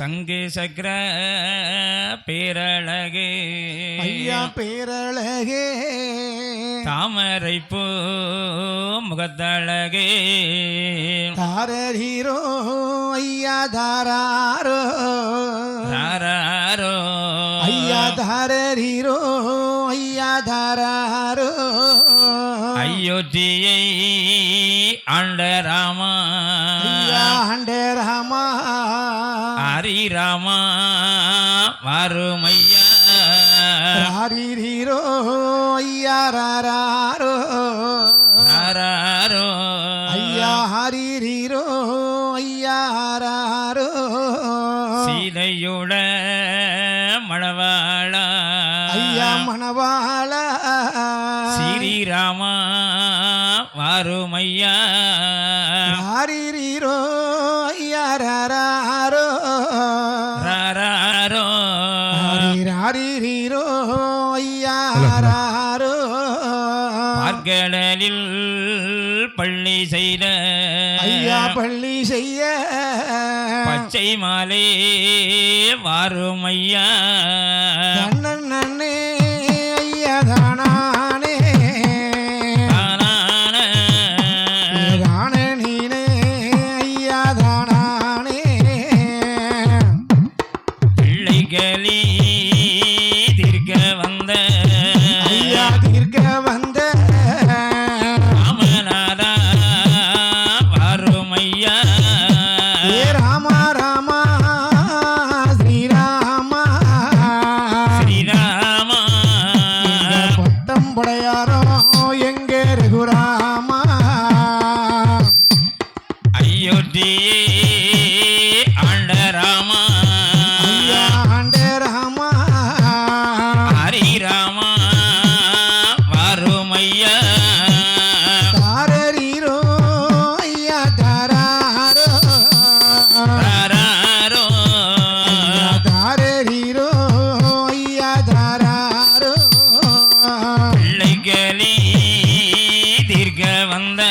சங்கு சக்கர பேரழகு. ஐயா பேரழகே. தாமரை பூ முகத்தழகு. தாரரீரோ ஐயா தாராரோ. தாராரோ. ஐயா தாரரீரோ ஐயா தாராரோ. அயோத்தியை ஆண்ட ராமா. ஆண்டே ராமா. ராமா வாருமையா ராரீரோ ஐயா ராராரோ தாராரோ ஐயா ஹரீரீரோ ஐயா ராரோ சீதையுட மணவாளா. ஐயா மணவாள. ஸ்ரீராமா வாருமையா ஐயா ராரோ பார்க்கடலில் பள்ளி செய்த ஐயா பள்ளி செய்ய. பச்சை மாலே நன்னே ஐயா. தானானே. தானான. தானே நீனே ஆண்ட ராமா ஆண்டே ராமா ஹரி ராமா வாருமையா. தாரரீரோ ஐயா தாராரோ. தாராரோ. ஐயா தாரரீரோ ஐயா தாராரோ. பிள்ளைகளி தீர்க்க வந்த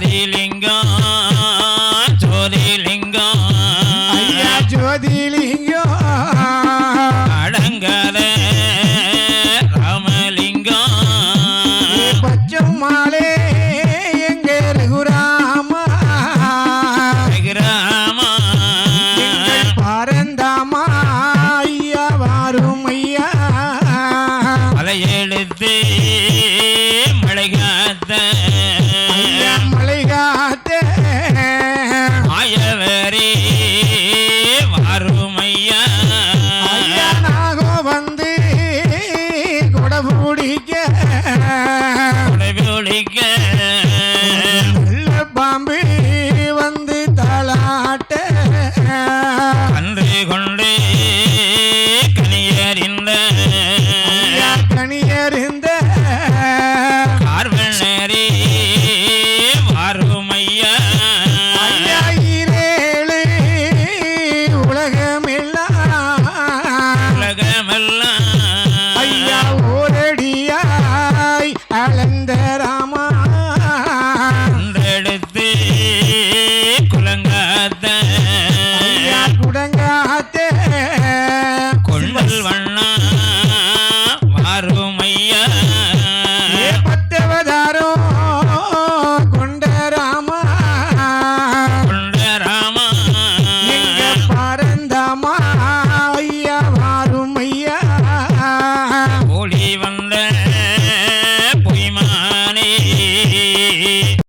ஜோதிலிங்கம் ஜோதிலிங்கம். ஐயா ஜோதிலிங்கம். அடங்கல ராமலிங்கம். பச்சம்மாளே எங்க ரகுராமா? ரகுராமா. பரந்தாமா ஐயா வாரும் ஐயா பல எழுத்தே ஒளிக்க பாம்பு வந்து தலாட்ட கன்று கொண்டு கனியறிந்த